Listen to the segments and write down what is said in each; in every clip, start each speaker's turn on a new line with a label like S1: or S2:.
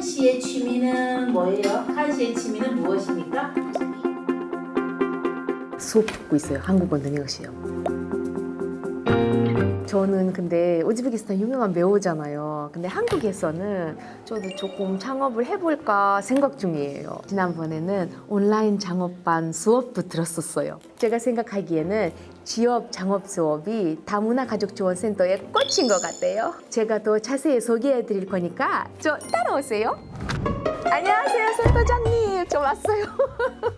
S1: 씨의 취미는 뭐예요? 칸 씨의 취미는 무엇입니까?
S2: 수업 듣고 있어요. 한국어 능력시요. 저는 근데 우즈베키스탄 유명한 배우잖아요. 근데 한국에서는 저도 조금 창업을 해볼까 생각 중이에요. 지난번에는 온라인 창업반 수업도 들었었어요. 제가 생각하기에는 지역 창업 수업이 다문화 가족 지원센터의 꽃인 것 같아요. 제가 더 자세히 소개해 드릴 거니까 저 따라오세요. 안녕하세요, 센터장님. 저 왔어요.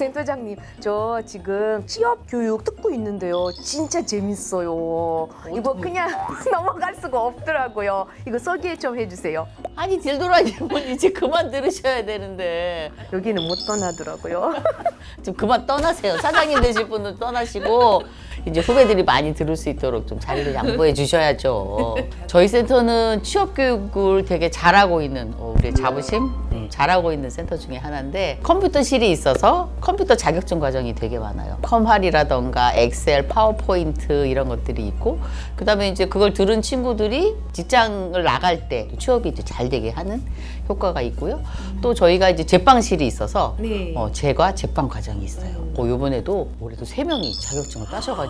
S2: 센터장님, 저 지금 취업 교육 듣고 있는데요. 진짜 재밌어요. 이거 그냥 넘어갈 수가 없더라고요. 이거 소개 좀 해주세요.
S3: 아니 딜도라님은 이제 그만 들으셔야 되는데
S2: 여기는 못 떠나더라고요.
S3: 좀 그만 떠나세요. 사장님 되실 분은 떠나시고 이제 후배들이 많이 들을 수 있도록 좀 자리를 양보해 주셔야죠. 저희 센터는 취업 교육을 되게 잘하고 있는 어, 우리 자부심 음, 잘하고 있는 센터 중에 하나인데 컴퓨터실이 있어서 컴퓨터 자격증 과정이 되게 많아요. 컴활이라던가 엑셀, 파워포인트 이런 것들이 있고 그다음에 이제 그걸 들은 친구들이 직장을 나갈 때 취업이 이제 잘 되게 하는 효과가 있고요. 또 저희가 이제 제빵실이 있어서
S2: 네.
S3: 어, 제과 제빵 과정이 있어요. 어, 요번에도 올해도 세 명이 자격증을 따셔가지고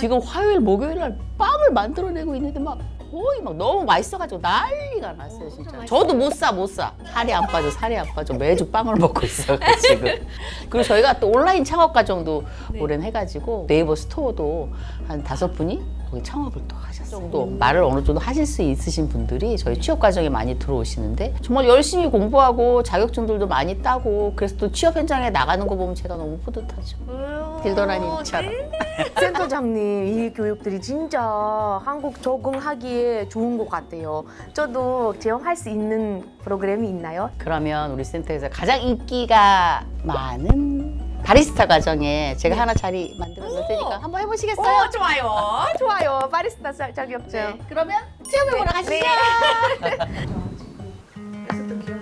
S3: 지금 화요일 목요일 날 빵을 만들어내고 있는데 막 거의 막 너무 맛있어가지고 난리가 났어요 진짜. 저도 못 사 못 사. 살이 안 빠져 살이 안 빠져 매주 빵을 먹고 있어요 지금. 그리고 저희가 또 온라인 창업 과정도 올해는 해가지고 네이버 스토어도 한 다섯 분이 거기 창업을 또 하셨어요. 정도 말을 어느 정도 하실 수 있으신 분들이 저희 취업 과정에 많이 들어오시는데 정말 열심히 공부하고 자격증들도 많이 따고 그래서 또 취업 현장에 나가는 거 보면 제가 너무 뿌듯하죠. 딜도라님 처럼.
S2: 센터장님, 이 교육들이 진짜 한국 적응하기에 좋은 것 같아요. 저도 체험할 수 있는 프로그램이 있나요?
S3: 그러면 우리 센터에서 가장 인기가 많은 바리스타 과정에 제가 하나 자리 만들어 놓을 테니까 한번 해보시겠어요?
S2: 좋아요. 좋아요. 바리스타 자- 자격증.
S3: 네, 그러면 체험해보러 가시죠.
S2: 어,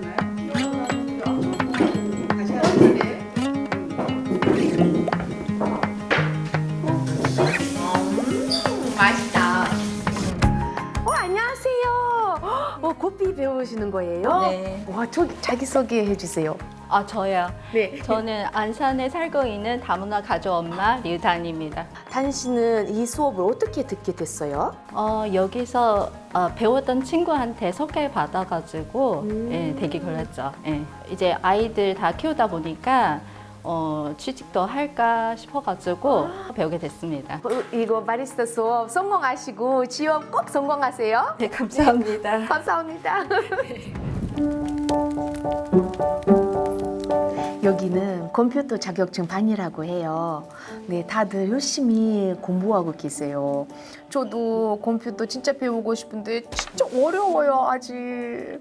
S2: 배우시는 거예요?
S4: 네.
S2: 와, 저 자기 소개 해 주세요.
S4: 아 저요.
S2: 네.
S4: 저는 안산에 살고 있는 다문화 가족 엄마 류단입니다.
S2: 당신은 이 수업을 어떻게 듣게 됐어요?
S4: 어, 여기서 어, 배웠던 친구한테 소개 받아가지고
S2: 음.
S4: 예, 되게 걸렸죠. 예. 이제 아이들 다 키우다 보니까 어, 취직도 할까 싶어가지고 배우게 됐습니다.
S2: 어, 이거 바리스타 수업 성공하시고 취업 꼭 성공하세요.
S4: 네 감사합니다.
S2: 감사합니다. 여기는 컴퓨터 자격증 반이라고 해요. 네, 다들 열심히 공부하고 계세요. 저도 컴퓨터 진짜 배우고 싶은데 진짜 어려워요, 아직.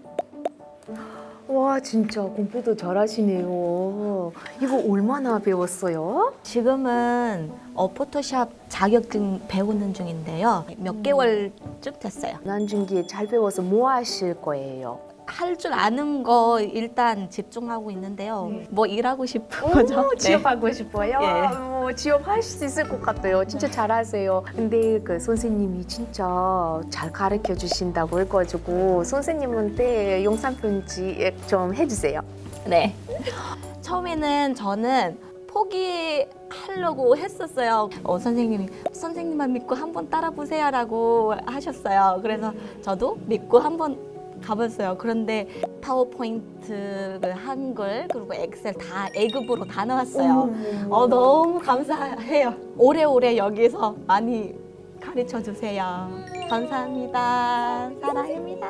S2: 와, 진짜 컴퓨터 잘하시네요. 이거 얼마나 배웠어요?
S5: 지금은 어, 포토샵 자격증 배우는 중인데요. 몇 개월쯤 됐어요.
S2: 난중기에 잘 배워서 뭐 하실 거예요?
S5: 할 줄 아는 거 일단 집중하고 있는데요. 뭐 일하고 싶은 거죠.
S2: 오, 취업하고 싶어요.
S5: 예.
S2: 뭐 취업할 수 있을 것 같아요. 진짜 잘하세요. 근데 그 선생님이 진짜 잘 가르쳐 주신다고 해가지고 선생님한테 영상 편지 좀 해주세요.
S5: 네. 처음에는 저는 포기하려고 했었어요. 어, 선생님이 선생님만 믿고 한번 따라 보세요라고 하셨어요. 그래서 저도 믿고 한번 가봤어요. 그런데 파워포인트, 그 한글 그리고 엑셀 다 A급으로 다 나왔어요. 어, 너무 감사해요. 오래오래 여기서 많이 가르쳐 주세요. 감사합니다. 사랑합니다.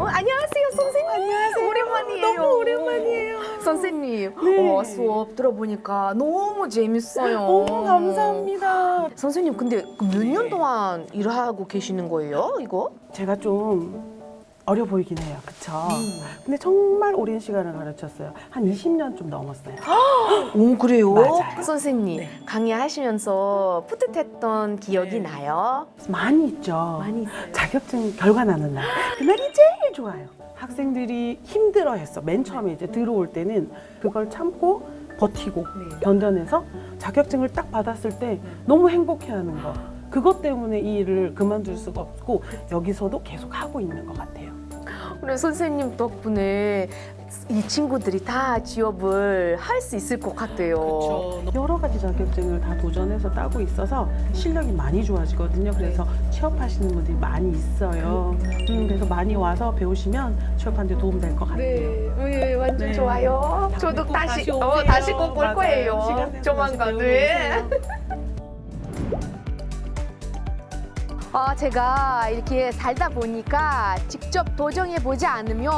S2: 어, 안녕하세요, 선생님. 안녕하세요. 오랜만이에요. 너무 오랜만이에요. 선생님, 어, 수업 들어보니까 너무 재밌어요.
S6: 너무 감사합니다.
S2: 선생님, 근데 몇 년 동안 일하고 계시는 거예요, 이거?
S6: 제가 좀 어려 보이긴 해요. 그쵸? 근데 정말 오랜 시간을 가르쳤어요. 한 20년 좀 넘었어요.
S2: 오, 그래요?
S6: 맞아요.
S2: 선생님, 강의하시면서 뿌듯했던 기억이 나요?
S6: 많이 있죠.
S2: 많이 있어요.
S6: 자격증 결과 나는 날. 그날이 제일 좋아요. 학생들이 힘들어 했어. 맨 처음에 이제 들어올 때는 그걸 참고 버티고
S2: 네.
S6: 견뎌내서 자격증을 딱 받았을 때 너무 행복해 하는 거. 그것 때문에 이 일을 그만둘 수가 없고 여기서도 계속 하고 있는 것 같아요.
S2: 우리 선생님 덕분에 이 친구들이 다 취업을 할 수 있을 것 같아요.
S6: 여러 가지 자격증을 다 도전해서 따고 있어서 실력이 많이 좋아지거든요. 그래서 취업하시는 분들이 많이 있어요. 음, 그래서 많이 와서 배우시면 취업하는 데 도움 될 것 같아요.
S2: 네, 완전
S6: 네.
S2: 좋아요. 저도
S6: 꼭
S2: 다시,
S6: 다시
S2: 어,
S6: 오세요.
S2: 다시 꼭 올
S6: 맞아요.
S2: 거예요.
S6: 시간
S2: 조만간.
S6: 다시 배우러
S2: 네.
S6: 오세요.
S2: 어, 제가 이렇게 살다 보니까 직접 도전해 보지 않으면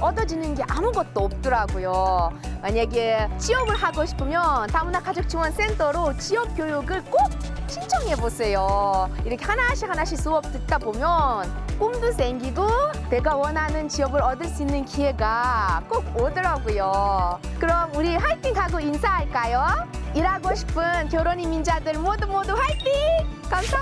S2: 얻어지는 게 아무것도 없더라고요. 만약에 취업을 하고 싶으면 다문화 가족 지원 센터로 취업 교육을 꼭 신청해 보세요. 이렇게 하나씩 하나씩 수업 듣다 보면 꿈도 생기고 내가 원하는 취업을 얻을 수 있는 기회가 꼭 오더라고요. 그럼 우리 화이팅 하고 인사할까요? 일하고 싶은 결혼 이 민자들 모두 모두 화이팅! 감사합니다.